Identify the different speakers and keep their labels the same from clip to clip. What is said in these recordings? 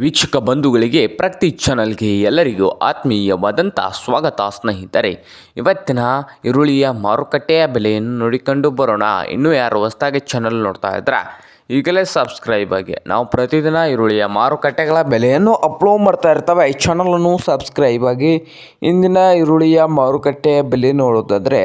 Speaker 1: ವೀಕ್ಷಕ ಬಂಧುಗಳಿಗೆ ಪ್ರತಿ ಚಾನಲ್ಗೆ ಎಲ್ಲರಿಗೂ ಆತ್ಮೀಯವಾದಂಥ ಸ್ವಾಗತ, ಸ್ನೇಹಿತರೆ. ಇವತ್ತಿನ ಈರುಳ್ಳಿಯ ಮಾರುಕಟ್ಟೆಯ ಬೆಲೆಯನ್ನು ನೋಡಿಕೊಂಡು ಬರೋಣ. ಇನ್ನೂ ಯಾರು ಹೊಸದಾಗಿ ಚಾನಲ್ ನೋಡ್ತಾ ಇದ್ರೆ ಈಗಲೇ ಸಬ್ಸ್ಕ್ರೈಬ್ ಆಗಿ. ನಾವು ಪ್ರತಿದಿನ ಈರುಳ್ಳಿಯ ಮಾರುಕಟ್ಟೆಗಳ ಬೆಲೆಯನ್ನು ಅಪ್ಲೋಡ್ ಮಾಡ್ತಾ ಇರ್ತವೆ. ಈ ಚಾನಲನ್ನು ಸಬ್ಸ್ಕ್ರೈಬ್ ಆಗಿ. ಇಂದಿನ ಈರುಳ್ಳಿಯ ಮಾರುಕಟ್ಟೆಯ ಬೆಲೆ ನೋಡೋದಾದರೆ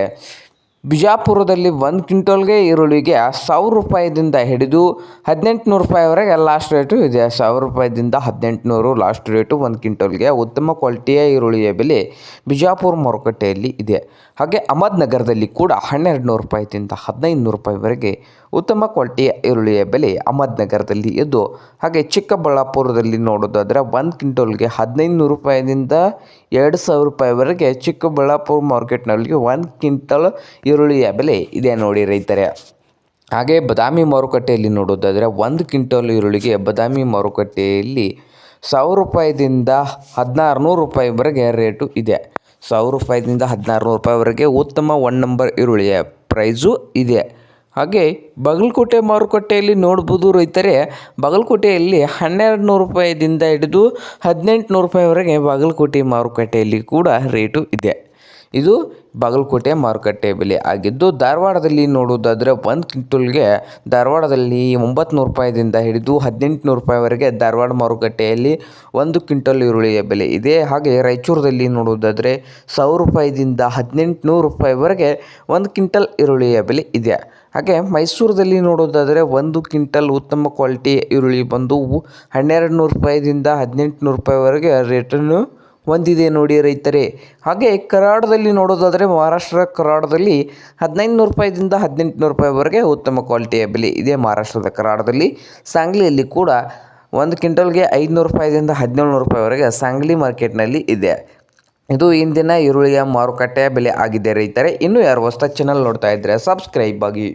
Speaker 1: ಬಿಜಾಪುರದಲ್ಲಿ ಒಂದು ಕ್ವಿಂಟಲ್ಗೆ ಈರುಳ್ಳಿಗೆ ಸಾವಿರ ರೂಪಾಯಿದಿಂದ ಹಿಡಿದು ಹದಿನೆಂಟು ನೂರು ರೂಪಾಯಿವರೆಗೆ ಲಾಸ್ಟ್ ರೇಟು ಇದೆ. ಸಾವಿರ ರೂಪಾಯಿದಿಂದ ಹದಿನೆಂಟು ನೂರು ಲಾಸ್ಟ್ ರೇಟು ಒಂದು ಕ್ವಿಂಟಲ್ಗೆ ಉತ್ತಮ ಕ್ವಾಲಿಟಿಯ ಈರುಳ್ಳಿಯ ಬೆಲೆ ಬಿಜಾಪುರ ಮಾರುಕಟ್ಟೆಯಲ್ಲಿ ಇದೆ. ಹಾಗೆ ಅಹಮದ್ನಗರದಲ್ಲಿ ಕೂಡ ಹನ್ನೆರಡು ನೂರು ರೂಪಾಯಿದಿಂದ ಹದಿನೈದು ನೂರು ರೂಪಾಯಿವರೆಗೆ ಉತ್ತಮ ಕ್ವಾಲಿಟಿಯ ಈರುಳ್ಳಿಯ ಬೆಲೆ ಅಹಮದ್ನಗರದಲ್ಲಿ ಇದ್ದು, ಹಾಗೆ ಚಿಕ್ಕಬಳ್ಳಾಪುರದಲ್ಲಿ ನೋಡೋದಾದರೆ ಒಂದು ಕ್ವಿಂಟಲ್ಗೆ ಹದಿನೈದು ನೂರು ರೂಪಾಯಿದಿಂದ ಎರಡು ಸಾವಿರ ರೂಪಾಯಿವರೆಗೆ ಚಿಕ್ಕಬಳ್ಳಾಪುರ ಮಾರ್ಕೆಟ್ನಲ್ಲಿ ಒಂದು ಕ್ವಿಂಟಲ್ ಈರುಳ್ಳಿಯ ಬೆಲೆ ಇದೆ ನೋಡಿ ರೈತರೇ. ಹಾಗೆ ಬದಾಮಿ ಮಾರುಕಟ್ಟೆಯಲ್ಲಿ ನೋಡೋದಾದರೆ ಒಂದು ಕ್ವಿಂಟಲ್ ಈರುಳ್ಳಿಗೆ ಬದಾಮಿ ಮಾರುಕಟ್ಟೆಯಲ್ಲಿ ಸಾವಿರ ರೂಪಾಯಿದಿಂದ ಹದಿನಾರು ನೂರು ರೂಪಾಯಿವರೆಗೆ ರೇಟು ಇದೆ. ಸಾವಿರ ರೂಪಾಯಿದಿಂದ ಹದಿನಾರು ನೂರು ರೂಪಾಯಿವರೆಗೆ ಉತ್ತಮ ಒನ್ ನಂಬರ್ ಈರುಳ್ಳಿಯ ಪ್ರೈಸು ಇದೆ. ಹಾಗೆ ಬಾಗಲಕೋಟೆ ಮಾರುಕಟ್ಟೆಯಲ್ಲಿ ನೋಡ್ಬೋದು ರೈತರೇ, ಬಾಗಲಕೋಟೆಯಲ್ಲಿ ಹನ್ನೆರಡು ನೂರು ರೂಪಾಯಿದಿಂದ ಹಿಡಿದು ಹದಿನೆಂಟು ನೂರು ರೂಪಾಯಿವರೆಗೆ ಬಾಗಲಕೋಟೆ ಮಾರುಕಟ್ಟೆಯಲ್ಲಿ ಕೂಡ ರೇಟು ಇದೆ. ಇದು ಬಾಗಲಕೋಟೆ ಮಾರುಕಟ್ಟೆ ಬೆಲೆ ಆಗಿದ್ದು, ಧಾರವಾಡದಲ್ಲಿ ನೋಡುವುದಾದರೆ ಒಂದು ಕ್ವಿಂಟಲ್ಗೆ ಧಾರವಾಡದಲ್ಲಿ ಒಂಬತ್ತು ರೂಪಾಯಿದಿಂದ ಹಿಡಿದು ಹದಿನೆಂಟು ನೂರು ರೂಪಾಯಿವರೆಗೆ ಧಾರವಾಡ ಮಾರುಕಟ್ಟೆಯಲ್ಲಿ ಒಂದು ಕ್ವಿಂಟಲ್ ಈರುಳ್ಳಿಯ ಬೆಲೆ ಇದೆ. ಹಾಗೆ ರಾಯಚೂರದಲ್ಲಿ ನೋಡುವುದಾದರೆ ಸಾವಿರ ರೂಪಾಯಿದಿಂದ ಹದಿನೆಂಟುನೂರು ರೂಪಾಯಿವರೆಗೆ ಒಂದು ಕ್ವಿಂಟಲ್ ಈರುಳ್ಳಿಯ ಬೆಲೆ ಇದೆ. ಹಾಗೆ ಮೈಸೂರದಲ್ಲಿ ನೋಡೋದಾದರೆ ಒಂದು ಕ್ವಿಂಟಲ್ ಉತ್ತಮ ಕ್ವಾಲಿಟಿ ಈರುಳ್ಳಿ ಬಂದು ಹನ್ನೆರಡು ನೂರು ರೂಪಾಯಿದಿಂದ ಹದಿನೆಂಟು ನೂರು ರೂಪಾಯಿವರೆಗೆ ರೇಟನ್ನು ಹೊಂದಿದೆ ನೋಡಿ ರೈತರೇ. ಹಾಗೆ ಕರಾಡದಲ್ಲಿ ನೋಡೋದಾದರೆ ಮಹಾರಾಷ್ಟ್ರ ಕರಾಡದಲ್ಲಿ ಹದಿನೈದು ನೂರು ರೂಪಾಯಿದಿಂದ ಹದಿನೆಂಟು ನೂರು ರೂಪಾಯಿವರೆಗೆ ಉತ್ತಮ ಕ್ವಾಲಿಟಿಯ ಬೆಲೆ ಇದೆ ಮಹಾರಾಷ್ಟ್ರದ ಕರಾಡದಲ್ಲಿ. ಸಾಂಗ್ಲಿಯಲ್ಲಿ ಕೂಡ ಒಂದು ಕ್ವಿಂಟಲ್ಗೆ ಐದುನೂರು ರೂಪಾಯಿದಿಂದ ಹದಿನೇಳು ರೂಪಾಯಿವರೆಗೆ ಸಾಂಗ್ಲಿ ಮಾರ್ಕೆಟ್ನಲ್ಲಿ ಇದೆ. ಇದು ಇಂದಿನ ಈರುಳ್ಳಿಯ ಮಾರುಕಟ್ಟೆಯ ಬೆಲೆ ಆಗಿದೆ ರೈತರೇ. ಇನ್ನೂ ಯಾರು ಹೊಸ ಚಾನಲ್ ನೋಡ್ತಾ ಇದ್ದರೆ ಸಬ್ಸ್ಕ್ರೈಬ್ ಆಗಿ.